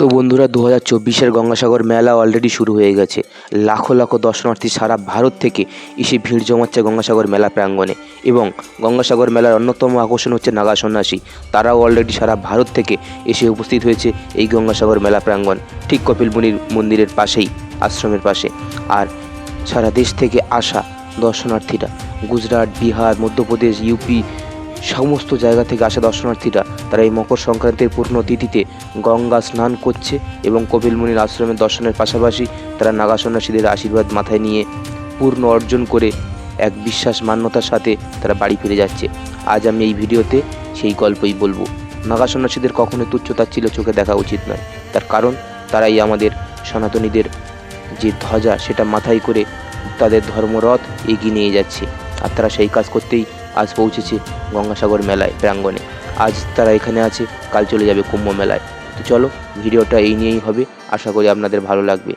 তো বন্ধুরা দু হাজার চব্বিশের গঙ্গাসাগর মেলা অলরেডি শুরু হয়ে গেছে। লাখো লাখো দর্শনার্থী সারা ভারত থেকে এসে ভিড় জমাচ্ছে গঙ্গাসাগর মেলা প্রাঙ্গণে। এবং গঙ্গাসাগর মেলার অন্যতম আকর্ষণ হচ্ছে নাগা সন্ন্যাসী। তারাও অলরেডি সারা ভারত থেকে এসে উপস্থিত হয়েছে এই গঙ্গাসাগর মেলা প্রাঙ্গণ। ঠিক কপিল মুনির মন্দিরের পাশেই, আশ্রমের পাশে। আর সারা দেশ থেকে আসা দর্শনার্থীরা, গুজরাট, বিহার, মধ্যপ্রদেশ, ইউপি সমস্ত জায়গা থেকে আসা দর্শনার্থীরা তারা এই মকর সংক্রান্তির পূর্ণ তিথিতে গঙ্গা স্নান করছে এবং কপিল মুনির আশ্রমের দর্শনের পাশাপাশি তারা নাগা সন্ন্যাসীদের আশীর্বাদ মাথায় নিয়ে পূর্ণ অর্জন করে এক বিশ্বাস মান্যতার সাথে তারা বাড়ি ফিরে যাচ্ছে। আজ আমি এই ভিডিওতে সেই গল্পই বলব। নাগা সন্ন্যাসীদের তুচ্ছতার ছিল চোখে দেখা উচিত নয়। তার কারণ, তারাই আমাদের সনাতনীদের যে ধ্বজা, সেটা মাথায় করে তাদের ধর্মরথ এগিয়ে নিয়ে যাচ্ছে। আর তারা সেই কাজ করতেই আজ পৌঁছেছে গঙ্গাসাগর মেলায় প্রাঙ্গণে। আজ তারা এখানে আছে, কাল চলে যাবে কুম্ভ মেলায়। তো চলো, ভিডিওটা এই নিয়েই হবে। আশা করি আপনাদের ভালো লাগবে।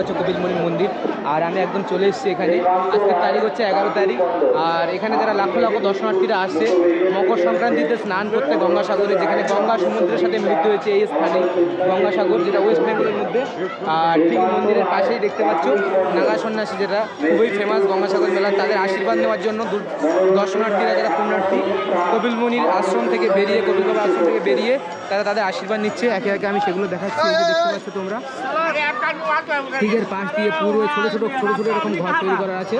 পাচ্ছ কপিলমণি মন্দির। আর আমি একদম চলে এসেছি এখানে। আজকের তারিখ হচ্ছে এগারো তারিখ। আর এখানে যারা লাখো লাখো দর্শনার্থীরা আসে মকর সংক্রান্তিতে স্নান করতে গঙ্গাসাগরে যেখানে গঙ্গা সমুদ্রের সাথে মৃত্যু হয়েছে এই স্থানে গঙ্গাসাগর যেটা ওয়েস্ট বেঙ্গলের মধ্যে। আর ঠিক মন্দিরের পাশেই দেখতে পাচ্ছ নাগা সন্ন্যাসী যেটা খুবই ফেমাস গঙ্গাসাগর মেলা। তাদের আশীর্বাদ নেওয়ার জন্য দর্শনার্থীরা যারা পুণ্যার্থী কপিলমণির আশ্রম থেকে বেরিয়ে কপিল বাবা আশ্রম থেকে বেরিয়ে তারা তাদের আশীর্বাদ নিচ্ছে। একে একে আমি সেগুলো দেখাচ্ছি। দেখতে পাচ্ছ তোমরা। দিকের পাশ দিয়ে পুরো ছোট ছোট ছোট ছোট এরকম ঘর তৈরি করা আছে।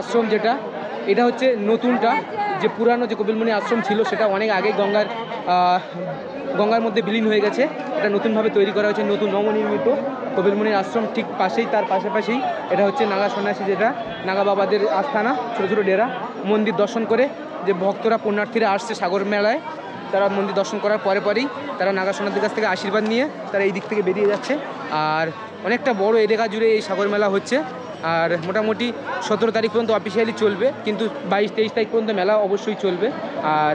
আশ্রম যেটা, এটা হচ্ছে নতুনটা, যে পুরানো যে কপিলমুনি আশ্রম ছিল, সেটা অনেক আগে গঙ্গার গঙ্গার মধ্যে বিলীন হয়ে গেছে। এটা নতুনভাবে তৈরি করা হয়েছে, নতুন নবনির্মিত কপিলমুনির আশ্রম ঠিক পাশেই, তার পাশাপাশি এটা হচ্ছে নাগা সন্ন্যাসী যেটা, নাগা বাবাদের আস্থানা, ছোটো ছোটো ডেরা। মন্দির দর্শন করে যে ভক্তরা, পুণ্যার্থীরা আসছে সাগর মেলায়, তারা মন্দির দর্শন করার পরে পরেই তারা নাগা সন্ন্যাসীর কাছ থেকে আশীর্বাদ নিয়ে তারা এই দিক থেকে বেরিয়ে যাচ্ছে। আর অনেকটা বড় এলাকা জুড়ে এই সাগর মেলা হচ্ছে। আর মোটামুটি সতেরো তারিখ পর্যন্ত অফিসিয়ালি চলবে, কিন্তু বাইশ তেইশ তারিখ পর্যন্ত মেলা অবশ্যই চলবে। আর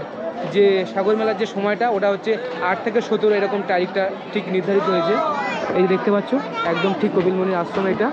যে সাগর মেলার যে সময়টা, ওটা হচ্ছে আট থেকে সতেরো এরকম তারিখটা ঠিক নির্ধারিত হয়েছে। এই দেখতে পাচ্ছ, একদম ঠিক কপিলমণির আশ্রম এটা।